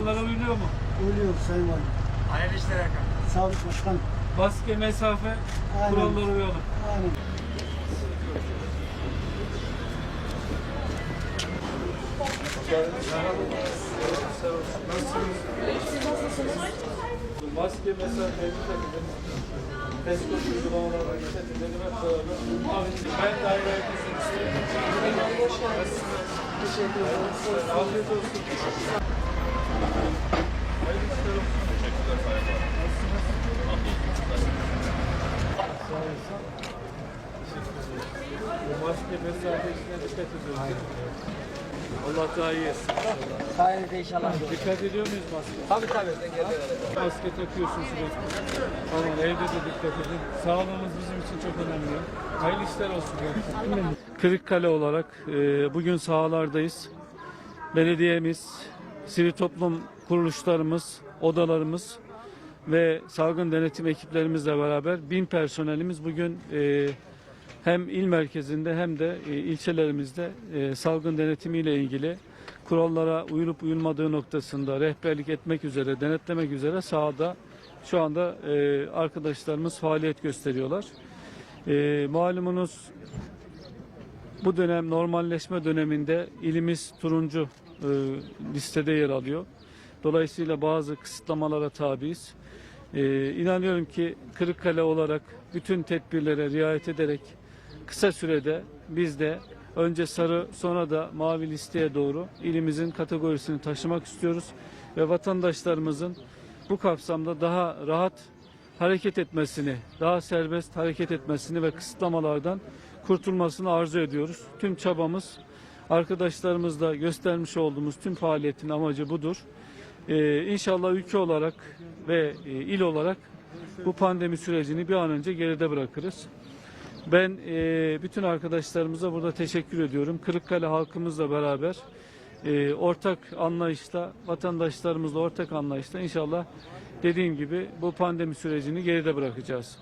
Bunlara uyuluyor mu? Uyuluyor Sayın Valim. Hayırlı işler efendim. Sağ olun başkan. Maske, mesafe, Aynen. kurallara uyalım. Aynen. Maske, mesafe, takın. Test uygulamalarına edelim hep beraber. Ben dahil herkesin istedim. Teşekkür ederim. Afiyet olsun. Hayırlı işler olsun. Teşekkürler Sayın Nasılsınız? Sağ olun. Teşekkür ederim. Bu maske, mesafe dikkat ediyoruz. Allah daha iyi etsin. Sayenizde inşallah. Dikkat ediyor muyuz maske? Tabii tabii. Maske takıyorsun sürekli. Aman evde de dikkat edin. Sağlığımız bizim için çok önemli. Hayırlı işler olsun. Kırıkkale olarak e, bugün sahalardayız. Belediyemiz, sivil toplum kuruluşlarımız, odalarımız ve salgın denetim ekiplerimizle beraber bin personelimiz bugün e, hem il merkezinde hem de e, ilçelerimizde e, salgın denetimiyle ilgili kurallara uyulup uyulmadığı noktasında rehberlik etmek üzere, denetlemek üzere sahada şu anda e, arkadaşlarımız faaliyet gösteriyorlar. Malumunuz bu dönem normalleşme döneminde ilimiz turuncu listede yer alıyor. Dolayısıyla bazı kısıtlamalara tabiiz. E, inanıyorum ki Kırıkkale olarak bütün tedbirlere riayet ederek kısa sürede biz de önce sarı sonra da mavi listeye doğru ilimizin kategorisini taşımak istiyoruz ve vatandaşlarımızın bu kapsamda daha rahat hareket etmesini, daha serbest hareket etmesini ve kısıtlamalardan kurtulmasını arzu ediyoruz. Tüm çabamız arkadaşlarımızla göstermiş olduğumuz tüm faaliyetin amacı budur. Ee, inşallah ülke olarak ve e, il olarak bu pandemi sürecini bir an önce geride bırakırız. Ben e, bütün arkadaşlarımıza burada teşekkür ediyorum. Kırıkkale halkımızla beraber e, ortak anlayışla, vatandaşlarımızla ortak anlayışla inşallah dediğim gibi bu pandemi sürecini geride bırakacağız.